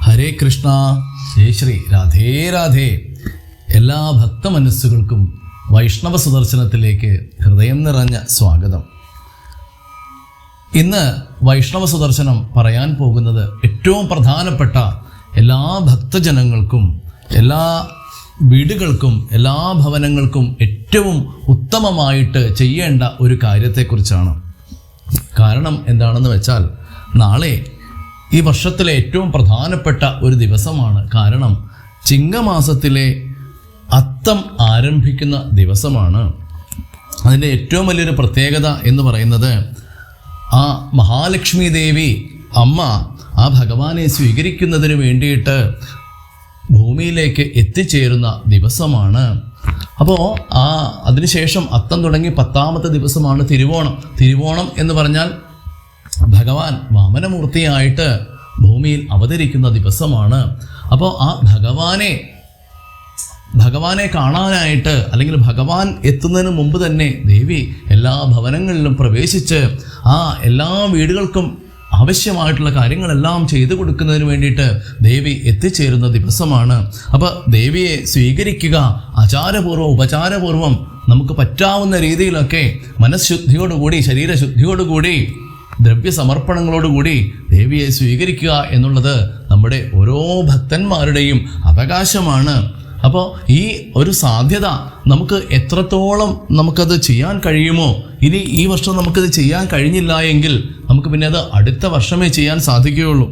ഹരേ കൃഷ്ണ. ശ്രീ ശ്രീ രാധേ രാധേ. എല്ലാ ഭക്ത മനസ്സുകൾക്കും വൈഷ്ണവ സുദർശനത്തിലേക്ക് ഹൃദയം നിറഞ്ഞ സ്വാഗതം. ഇന്ന് വൈഷ്ണവ സുദർശനം പറയാൻ പോകുന്നത് ഏറ്റവും പ്രധാനപ്പെട്ട എല്ലാ ഭക്തജനങ്ങൾക്കും എല്ലാ വീടുകൾക്കും എല്ലാ ഭവനങ്ങൾക്കും ഏറ്റവും ഉത്തമമായിട്ട് ചെയ്യേണ്ട ഒരു കാര്യത്തെക്കുറിച്ചാണ്. കാരണം എന്താണെന്ന് വെച്ചാൽ നാളെ ഈ വർഷത്തിലെ ഏറ്റവും പ്രധാനപ്പെട്ട ഒരു ദിവസമാണ്. കാരണം ചിങ്ങമാസത്തിലെ അത്തം ആരംഭിക്കുന്ന ദിവസമാണ്. അതിന്റെ ഏറ്റവും വലിയൊരു പ്രത്യേകത എന്ന് പറയുന്നത് ആ മഹാലക്ഷ്മി ദേവി അമ്മ ആ ഭഗവാനെ സ്വീകരിക്കുന്നതിന് വേണ്ടിയിട്ട് ഭൂമിയിലേക്ക് എത്തിച്ചേരുന്ന ദിവസമാണ്. അപ്പോൾ ആ അതിനുശേഷം അത്തം തുടങ്ങി പത്താമത്തെ ദിവസമാണ് തിരുവോണം. തിരുവോണം എന്ന് പറഞ്ഞാൽ ഭഗവാൻ വാമനമൂർത്തിയായിട്ട് ഭൂമിയിൽ അവതരിക്കുന്ന ദിവസമാണ്. അപ്പോൾ ആ ഭഗവാനെ ഭഗവാനെ കാണാനായിട്ട് അല്ലെങ്കിൽ ഭഗവാൻ എത്തുന്നതിന് മുമ്പ് തന്നെ ദേവി എല്ലാ ഭവനങ്ങളിലും പ്രവേശിച്ച് ആ എല്ലാ വീടുകൾക്കും ആവശ്യമായിട്ടുള്ള കാര്യങ്ങളെല്ലാം ചെയ്തു കൊടുക്കുന്നതിന് വേണ്ടിയിട്ട് ദേവി എത്തിച്ചേരുന്ന ദിവസമാണ്. അപ്പോൾ ദേവിയെ സ്വീകരിക്കുക ആചാരപൂർവം ഉപചാരപൂർവം നമുക്ക് പറ്റാവുന്ന രീതിയിലൊക്കെ മനഃശുദ്ധിയോടുകൂടി ശരീരശുദ്ധിയോടുകൂടി ദ്രവ്യ സമർപ്പണങ്ങളോടുകൂടി ദേവിയെ സ്വീകരിക്കുക എന്നുള്ളത് നമ്മുടെ ഓരോ ഭക്തന്മാരുടെയും അവകാശമാണ്. അപ്പോൾ ഈ ഒരു സാധ്യത നമുക്ക് എത്രത്തോളം നമുക്കത് ചെയ്യാൻ കഴിയുമോ ഇനി ഈ വർഷം നമുക്കത് ചെയ്യാൻ കഴിഞ്ഞില്ല എങ്കിൽ നമുക്ക് പിന്നെ അത് അടുത്ത വർഷമേ ചെയ്യാൻ സാധിക്കുകയുള്ളൂ.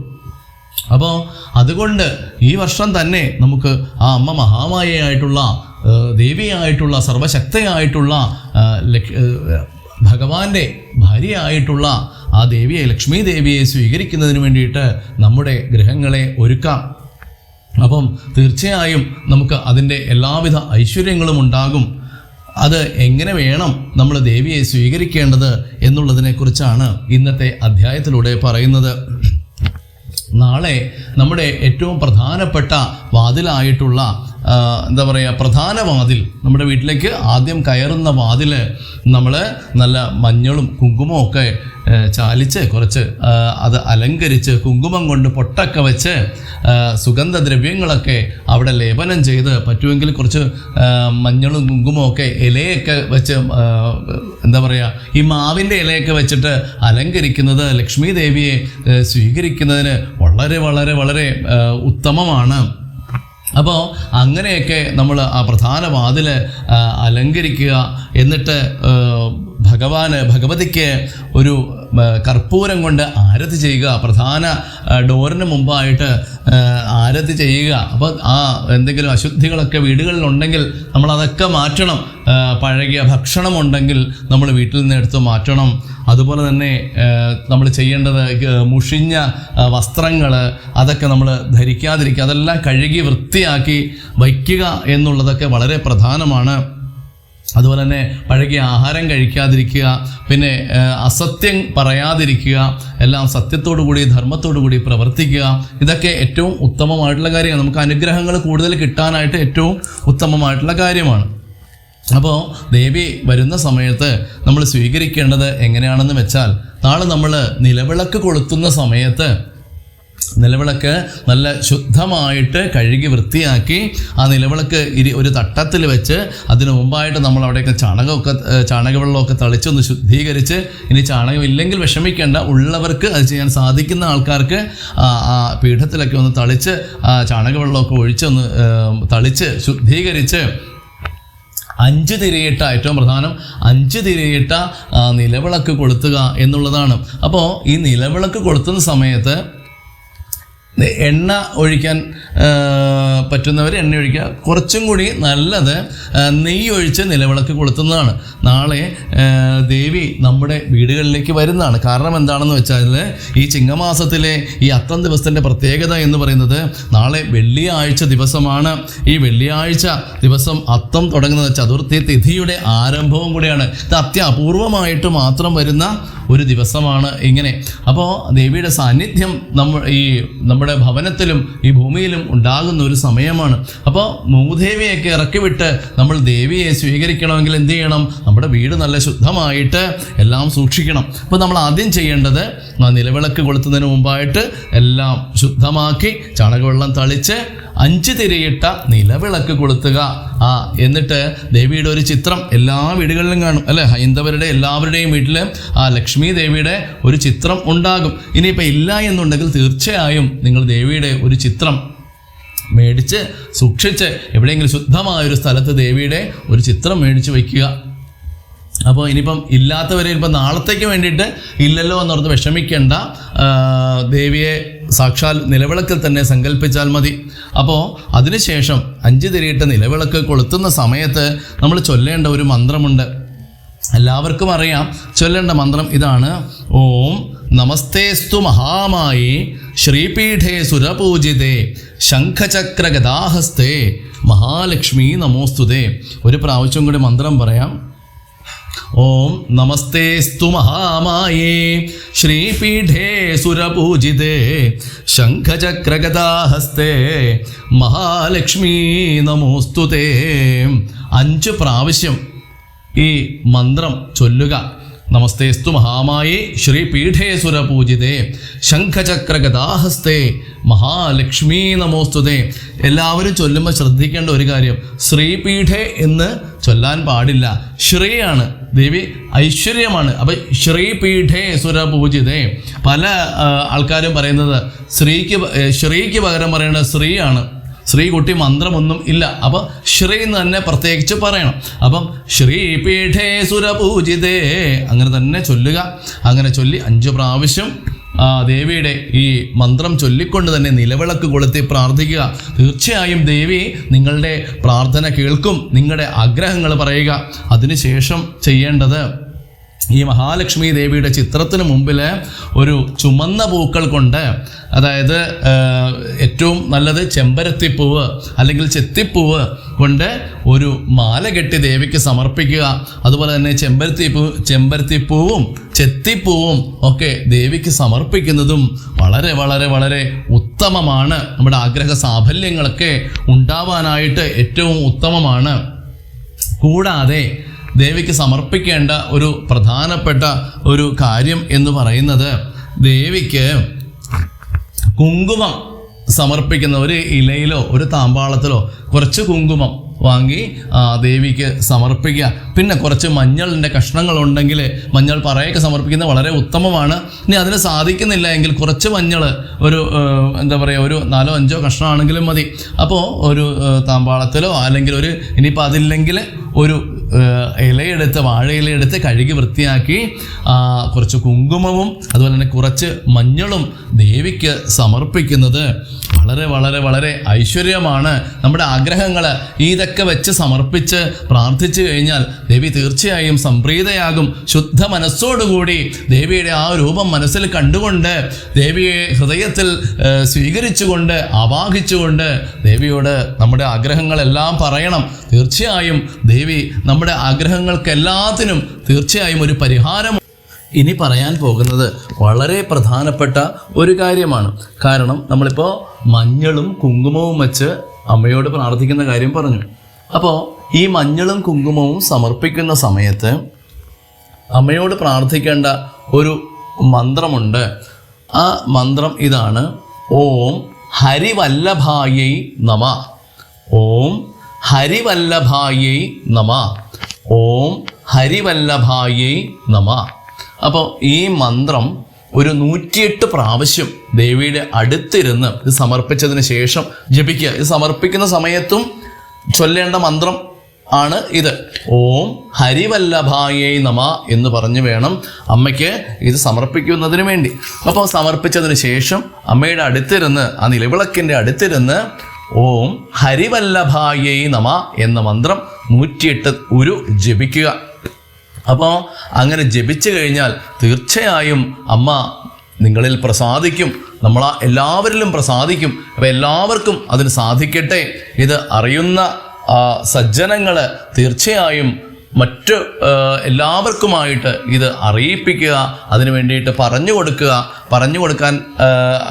അപ്പോൾ അതുകൊണ്ട് ഈ വർഷം തന്നെ നമുക്ക് ആ അമ്മ മഹാമായയായിട്ടുള്ള ദേവിയായിട്ടുള്ള സർവശക്തയായിട്ടുള്ള ഭഗവാന്റെ ഭാര്യയായിട്ടുള്ള ആ ദേവിയെ ലക്ഷ്മി ദേവിയെ സ്വീകരിക്കുന്നതിന് വേണ്ടിയിട്ട് നമ്മുടെ ഗ്രഹങ്ങളെ ഒരുക്കാം. അപ്പം തീർച്ചയായും നമുക്ക് അതിന്റെ എല്ലാവിധ ഐശ്വര്യങ്ങളും ഉണ്ടാകും. അത് എങ്ങനെ വേണം നമ്മൾ ദേവിയെ സ്വീകരിക്കേണ്ടത് എന്നുള്ളതിനെക്കുറിച്ചാണ് ഇന്നത്തെ അധ്യായത്തിലൂടെ പറയുന്നത്. നാളെ നമ്മുടെ ഏറ്റവും പ്രധാനപ്പെട്ട വാതിലായിട്ടുള്ള എന്താ പറയുക പ്രധാന വാതിൽ. നമ്മുടെ വീട്ടിലേക്ക് ആദ്യം കയറുന്ന വാതിൽ നമ്മൾ നല്ല മഞ്ഞളും കുങ്കുമവും ഒക്കെ ചാലിച്ച് കുറച്ച് അത് അലങ്കരിച്ച് കുങ്കുമം കൊണ്ട് പൊട്ടൊക്കെ വെച്ച് സുഗന്ധദ്രവ്യങ്ങളൊക്കെ അവിടെ ലേപനം ചെയ്ത് പറ്റുമെങ്കിൽ കുറച്ച് മഞ്ഞളും കുങ്കുമവും ഒക്കെ ഇലയൊക്കെ വെച്ച് എന്താ പറയുക ഈ മാവിന്റെ ഇലയൊക്കെ വെച്ചിട്ട് അലങ്കരിക്കുന്നത് ലക്ഷ്മി ദേവിയെ സ്വീകരിക്കുന്നതിന് വളരെ വളരെ വളരെ ഉത്തമമാണ്. അപ്പോൾ അങ്ങനെയൊക്കെ നമ്മൾ ആ പ്രധാന വാതിൽ അലങ്കരിക്കുക എന്നിട്ട് ഭഗവാന് ഭഗവതിക്ക് ഒരു കർപ്പൂരം കൊണ്ട് ആരതി ചെയ്യുക പ്രധാന ഡോറിന് മുമ്പായിട്ട് ആരതി ചെയ്യുക. അപ്പോൾ ആ എന്തെങ്കിലും അശുദ്ധികളൊക്കെ വീടുകളിൽ ഉണ്ടെങ്കിൽ നമ്മൾ അതൊക്കെ മാറ്റണം പഴകിയ ഭക്ഷണം ഉണ്ടെങ്കിൽ നമ്മൾ വീട്ടിൽ നിന്ന് എടുത്ത് മാറ്റണം. അതുപോലെ തന്നെ നമ്മൾ ചെയ്യേണ്ടത് മുഷിഞ്ഞ വസ്ത്രങ്ങൾ അതൊക്കെ നമ്മൾ ധരിക്കാതിരിക്കുക. അതെല്ലാം കഴുകി വൃത്തിയാക്കി വയ്ക്കുക എന്നുള്ളതൊക്കെ വളരെ പ്രധാനമാണ്. അതുപോലെ തന്നെ പഴകിയ ആഹാരം കഴിക്കാതിരിക്കുക പിന്നെ അസത്യം പറയാതിരിക്കുക എല്ലാം സത്യത്തോടു കൂടി ധർമ്മത്തോടു കൂടി പ്രവർത്തിക്കുക. ഇതൊക്കെ ഏറ്റവും ഉത്തമമായിട്ടുള്ള കാര്യമാണ്. നമുക്ക് അനുഗ്രഹങ്ങൾ കൂടുതൽ കിട്ടാനായിട്ട് ഏറ്റവും ഉത്തമമായിട്ടുള്ള കാര്യമാണ്. അപ്പോൾ ദേവി വരുന്ന സമയത്ത് നമ്മൾ സ്വീകരിക്കേണ്ടത് എങ്ങനെയാണെന്ന് വെച്ചാൽ നാളെ നമ്മൾ നിലവിളക്ക് കൊളുത്തുന്ന സമയത്ത് നിലവിളക്ക് നല്ല ശുദ്ധമായിട്ട് കഴുകി വൃത്തിയാക്കി ആ നിലവിളക്ക് ഇരി ഒരു തട്ടത്തിൽ വെച്ച് അതിനു മുമ്പായിട്ട് നമ്മൾ അവിടെയൊക്കെ ചാണകമൊക്കെ ചാണകവെള്ളമൊക്കെ തളിച്ചൊന്ന് ശുദ്ധീകരിച്ച് ഇനി ചാണകം ഇല്ലെങ്കിൽ വിഷമിക്കേണ്ട. ഉള്ളവർക്ക് അത് ചെയ്യാൻ സാധിക്കുന്ന ആൾക്കാർക്ക് ആ പീഠത്തിലൊക്കെ ഒന്ന് തളിച്ച് ആ ചാണകവെള്ളമൊക്കെ ഒഴിച്ചൊന്ന് തളിച്ച് ശുദ്ധീകരിച്ച് അഞ്ച് തിരിയിട്ട ഏറ്റവും പ്രധാനം അഞ്ച് തിരിയിട്ട നിലവിളക്ക് കൊളുത്തുക എന്നുള്ളതാണ്. അപ്പോൾ ഈ നിലവിളക്ക് കൊളുത്തുന്ന സമയത്ത് എണ്ണ ഒഴിക്കാൻ പറ്റുന്നവർ എണ്ണ ഒഴിക്കുക. കുറച്ചും കൂടി നല്ലത് നെയ്യ് ഒഴിച്ച് നിലവിളക്ക് കൊളുത്തുന്നതാണ്. നാളെ ദേവി നമ്മുടെ വീടുകളിലേക്ക് വരുന്നതാണ്. കാരണം എന്താണെന്ന് വെച്ചാൽ ഈ ചിങ്ങമാസത്തിലെ ഈ അത്തം ദിവസത്തിന്റെ പ്രത്യേകത എന്ന് പറയുന്നത് നാളെ വെള്ളിയാഴ്ച ദിവസമാണ്. ഈ വെള്ളിയാഴ്ച ദിവസം അത്തം തുടങ്ങുന്നത് ചതുർത്ഥി തിഥിയുടെ ആരംഭവും കൂടിയാണ്. ഇത് അത്യപൂർവമായിട്ട് മാത്രം വരുന്ന ഒരു ദിവസമാണ് ഇങ്ങനെ. അപ്പോൾ ദേവിയുടെ സാന്നിധ്യം നമ്മൾ ഈ നമ്മുടെ നമ്മുടെ ഭവനത്തിലും ഈ ഭൂമിയിലും ഉണ്ടാകുന്ന ഒരു സമയമാണ്. അപ്പോൾ മൂദേവിയൊക്കെ ഇറക്കി വിട്ട് നമ്മൾ ദേവിയെ സ്വീകരിക്കണമെങ്കിൽ എന്ത് ചെയ്യണം? നമ്മുടെ വീട് നല്ല ശുദ്ധമായിട്ട് എല്ലാം സൂക്ഷിക്കണം. അപ്പോൾ നമ്മൾ ആദ്യം ചെയ്യേണ്ടത് നിലവിളക്ക് കൊളുത്തുന്നതിന് മുമ്പായിട്ട് എല്ലാം ശുദ്ധമാക്കി ചാണകവെള്ളം തളിച്ച് അഞ്ച് തിരിയിട്ട നിലവിളക്ക് കൊളുത്തുക. ആ എന്നിട്ട് ദേവിയുടെ ഒരു ചിത്രം എല്ലാ വീടുകളിലും കാണും. അല്ലെ? ഹൈന്ദവരുടെ എല്ലാവരുടെയും വീട്ടിൽ ആ ലക്ഷ്മി ദേവിയുടെ ഒരു ചിത്രം ഉണ്ടാകും. ഇനിയിപ്പോൾ ഇല്ല എന്നുണ്ടെങ്കിൽ തീർച്ചയായും നിങ്ങൾ ദേവിയുടെ ഒരു ചിത്രം മേടിച്ച് സൂക്ഷിച്ച് എവിടെയെങ്കിലും ശുദ്ധമായ ഒരു സ്ഥലത്ത് ദേവിയുടെ ഒരു ചിത്രം മേടിച്ച് വയ്ക്കുക. അപ്പോൾ ഇനിയിപ്പം ഇല്ലാത്തവരെ ഇപ്പം നാളത്തേക്ക് വേണ്ടിയിട്ട് ഇല്ലല്ലോ എന്നോർത്ത് വിഷമിക്കേണ്ട. ദേവിയെ സാക്ഷാൽ നിലവിളക്കിൽ തന്നെ സങ്കല്പിച്ചാൽ മതി. അപ്പോൾ അതിനുശേഷം അഞ്ച് തിരിയിട്ട് നിലവിളക്ക് കൊളുത്തുന്ന സമയത്ത് നമ്മൾ ചൊല്ലേണ്ട ഒരു മന്ത്രമുണ്ട്. എല്ലാവർക്കും അറിയാം. ചൊല്ലേണ്ട മന്ത്രം ഇതാണ്. ഓം നമസ്തേസ്തു മഹാമായി ശ്രീപീഠേ സുരപൂജിതേ ശംഖചക്രഗദാഹസ്തേ മഹാലക്ഷ്മി നമോസ്തുതേ. ഒരു പ്രാവശ്യം കൂടി മന്ത്രം പറയാം. ഓം നമസ്തേസ്തു മഹാമായേ ശ്രീപീഠേ സുരപൂജിതേ ശംഖചക്രഗതാഹസ്തേ മഹാലക്ഷ്മി നമോസ്തുതേ. അഞ്ച് പ്രാവശ്യം ഈ മന്ത്രം ചൊല്ലുക. നമസ്തേസ്തു മഹാമായേ ശ്രീ പീഠേശ്വര സുരപൂജിതേ ശംഖചക്രഗദാഹസ്തേ മഹാലക്ഷ്മി നമോസ്തുതേ. എല്ലാവരും ചൊല്ലുമ്പോൾ ശ്രദ്ധിക്കേണ്ട ഒരു കാര്യം ശ്രീപീഠേ എന്ന് ചൊല്ലാൻ പാടില്ല. ശ്രീയാണ് ദേവി ഐശ്വര്യമാണ്. അപ്പം ശ്രീപീഠേ സുരപൂജിതേ പല ആൾക്കാരും പറയുന്നത് ശ്രീക്ക് ശ്രീക്ക് പകരം പറയുന്നത് ശ്രീയാണ്. ശ്രീകുട്ടി മന്ത്രമൊന്നും ഇല്ല. അപ്പം ശ്രീ എന്ന് തന്നെ പ്രത്യേകിച്ച് പറയണം. അപ്പം ശ്രീപീഠേ സുരപൂജിതേ അങ്ങനെ തന്നെ ചൊല്ലുക. അങ്ങനെ ചൊല്ലി അഞ്ചു പ്രാവശ്യം ദേവിയുടെ ഈ മന്ത്രം ചൊല്ലിക്കൊണ്ട് തന്നെ നിലവിളക്ക് കൊളുത്തി പ്രാർത്ഥിക്കുക. തീർച്ചയായും ദേവി നിങ്ങളുടെ പ്രാർത്ഥന കേൾക്കും നിങ്ങളുടെ ആഗ്രഹങ്ങൾ പറയുക. അതിനുശേഷം ചെയ്യേണ്ടത് ഈ മഹാലക്ഷ്മി ദേവിയുടെ ചിത്രത്തിന് മുമ്പിൽ ഒരു ചുമന്ന പൂക്കൾ കൊണ്ട് അതായത് ഏറ്റവും നല്ലത് ചെമ്പരത്തിപ്പൂവ് അല്ലെങ്കിൽ ചെത്തിപ്പൂവ് കൊണ്ട് ഒരു മാല കെട്ടി ദേവിക്ക് സമർപ്പിക്കുക. അതുപോലെ തന്നെ ചെമ്പരത്തിപ്പൂ ചെമ്പരത്തിപ്പൂവും ചെത്തിപ്പൂവും ഒക്കെ ദേവിക്ക് സമർപ്പിക്കുന്നതും വളരെ വളരെ വളരെ ഉത്തമമാണ്. നമ്മുടെ ആഗ്രഹ സാഫല്യങ്ങളൊക്കെ ഉണ്ടാവാനായിട്ട് ഏറ്റവും ഉത്തമമാണ്. കൂടാതെ ദേവിക്ക് സമർപ്പിക്കേണ്ട ഒരു പ്രധാനപ്പെട്ട ഒരു കാര്യം എന്ന് പറയുന്നത് ദേവിക്ക് കുങ്കുമം സമർപ്പിക്കുന്ന ഒരു ഇലയിലോ ഒരു താമ്പാളത്തിലോ കുറച്ച് കുങ്കുമം വാങ്ങി ദേവിക്ക് സമർപ്പിക്കുക. പിന്നെ കുറച്ച് മഞ്ഞളിന്റെ കഷ്ണങ്ങൾ ഉണ്ടെങ്കിൽ മഞ്ഞൾ പറയൊക്കെ സമർപ്പിക്കുന്നത് വളരെ ഉത്തമമാണ്. ഇനി അതിന് സാധിക്കുന്നില്ല എങ്കിൽ കുറച്ച് മഞ്ഞൾ ഒരു എന്താ പറയുക ഒരു നാലോ അഞ്ചോ കഷ്ണമാണെങ്കിലും മതി. അപ്പോൾ ഒരു താമ്പാളത്തിലോ അല്ലെങ്കിൽ ഒരു ഇനിയിപ്പോൾ അതില്ലെങ്കിൽ ഒരു ഇലയെടുത്ത് വാഴയിലയെടുത്ത് കഴുകി വൃത്തിയാക്കി കുറച്ച് കുങ്കുമവും അതുപോലെ തന്നെ കുറച്ച് മഞ്ഞളും ദേവിക്ക് സമർപ്പിക്കുന്നത്. വളരെ വളരെ വളരെ ഐശ്വര്യമാണ് നമ്മുടെ ആഗ്രഹങ്ങൾ ഇതൊക്കെ വെച്ച് സമർപ്പിച്ച് പ്രാർത്ഥിച്ചു കഴിഞ്ഞാൽ ദേവി തീർച്ചയായും സംപ്രീതയാകും. ശുദ്ധ മനസ്സോടുകൂടി ദേവിയുടെ ആ രൂപം മനസ്സിൽ കണ്ടുകൊണ്ട് ദേവിയെ ഹൃദയത്തിൽ സ്വീകരിച്ചുകൊണ്ട് ആവാഹിച്ചുകൊണ്ട് ദേവിയോട് നമ്മുടെ ആഗ്രഹങ്ങളെല്ലാം പറയണം. തീർച്ചയായും ദേവി നമ്മുടെ ആഗ്രഹങ്ങൾക്കെല്ലാത്തിനും തീർച്ചയായും ഒരു പരിഹാരം ഇനി പറയാൻ പോകുന്നത് വളരെ പ്രധാനപ്പെട്ട ഒരു കാര്യമാണ്. കാരണം നമ്മളിപ്പോൾ മഞ്ഞളും കുങ്കുമവും വെച്ച് അമ്മയോട് പ്രാർത്ഥിക്കുന്ന കാര്യം പറഞ്ഞു. അപ്പോൾ ഈ മഞ്ഞളും കുങ്കുമവും സമർപ്പിക്കുന്ന സമയത്ത് അമ്മയോട് പ്രാർത്ഥിക്കേണ്ട ഒരു മന്ത്രമുണ്ട്. ആ മന്ത്രം ഇതാണ് ഓം ഹരിവല്ലഭായൈ നമ. ഓം ഹരിവല്ലഭായൈ നമ. ഓം ഹരിവല്ലഭായൈ നമ. അപ്പോൾ ഈ മന്ത്രം ഒരു നൂറ്റിയെട്ട് പ്രാവശ്യം ദേവിയുടെ അടുത്തിരുന്ന് ഇത് സമർപ്പിച്ചതിന് ശേഷം ജപിക്കുക. ഇത് സമർപ്പിക്കുന്ന സമയത്തും ചൊല്ലേണ്ട മന്ത്രം ആണ് ഇത്. ഓം ഹരിവല്ലഭായേ നമ എന്ന് പറഞ്ഞു വേണം അമ്മയ്ക്ക് ഇത് സമർപ്പിക്കുന്നതിന് വേണ്ടി. അപ്പോൾ സമർപ്പിച്ചതിന് ശേഷം അമ്മയുടെ അടുത്തിരുന്ന് ആ നിലവിളക്കിന്റെ അടുത്തിരുന്ന് ഓം ഹരിവല്ലഭായേ നമ എന്ന മന്ത്രം നൂറ്റിയെട്ട് ഉരു ജപിക്കുക. അപ്പോൾ അങ്ങനെ ജപിച്ചു കഴിഞ്ഞാൽ തീർച്ചയായും അമ്മ നിങ്ങളിൽ പ്രസാദിക്കും. നമ്മൾ എല്ലാവരിലും പ്രസാദിക്കും. അപ്പോൾ എല്ലാവർക്കും അതിന് സാധിക്കട്ടെ. ഇത് അറിയുന്ന സജ്ജനങ്ങൾ തീർച്ചയായും മറ്റ് എല്ലാവർക്കുമായിട്ട് ഇത് അറിയിപ്പിക്കുക അതിനു വേണ്ടിയിട്ട് പറഞ്ഞു കൊടുക്കുക. പറഞ്ഞു കൊടുക്കാൻ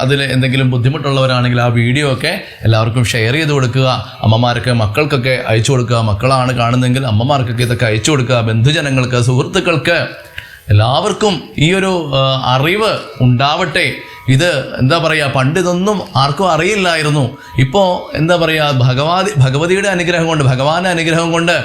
അതിൽ എന്തെങ്കിലും ബുദ്ധിമുട്ടുള്ളവരാണെങ്കിൽ ആ വീഡിയോ ഒക്കെ എല്ലാവർക്കും ഷെയർ ചെയ്ത് കൊടുക്കുക. അമ്മമാർക്ക് മക്കൾക്കൊക്കെ അയച്ചു കൊടുക്കുക. മക്കളാണ് കാണുന്നതെങ്കിൽ അമ്മമാർക്കൊക്കെ ഇതൊക്കെ അയച്ചു കൊടുക്കുക. ബന്ധുജനങ്ങൾക്ക് സുഹൃത്തുക്കൾക്ക് എല്ലാവർക്കും ഈ ഒരു അറിവ് ഉണ്ടാവട്ടെ. ഇത് എന്താ പറയുക പണ്ട് ഇതൊന്നും ആർക്കും അറിയില്ലായിരുന്നു. ഇപ്പോൾ എന്താ പറയുക ഭഗവാതി ഭഗവതിയുടെ അനുഗ്രഹം കൊണ്ട് ഭഗവാന്റെ അനുഗ്രഹം കൊണ്ട്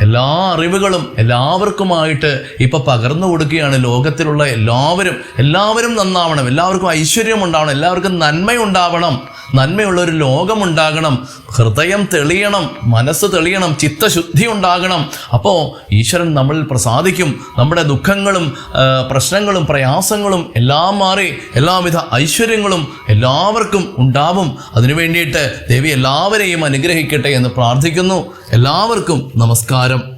എല്ലാ അറിവുകളും എല്ലാവർക്കുമായിട്ട് ഇപ്പൊ പകർന്നു കൊടുക്കുകയാണ് ലോകത്തിലുള്ള എല്ലാവരും. എല്ലാവരും നന്നാവണം. എല്ലാവർക്കും ഐശ്വര്യം ഉണ്ടാവണം എല്ലാവർക്കും നന്മയുണ്ടാവണം. നന്മയുള്ള ഒരു ലോകമുണ്ടാകണം ഹൃദയം തെളിയണം മനസ്സ് തെളിയണം ചിത്തശുദ്ധി ഉണ്ടാകണം. അപ്പോൾ ഈശ്വരൻ നമ്മളിൽ പ്രസാദിക്കും. നമ്മുടെ ദുഃഖങ്ങളും പ്രശ്നങ്ങളും പ്രയാസങ്ങളും എല്ലാം മാറി എല്ലാവിധ ഐശ്വര്യങ്ങളും എല്ലാവർക്കും ഉണ്ടാവും. അതിനു വേണ്ടിയിട്ട് ദേവി എല്ലാവരെയും അനുഗ്രഹിക്കട്ടെ എന്ന് പ്രാർത്ഥിക്കുന്നു. എല്ലാവർക്കും നമസ്കാരം.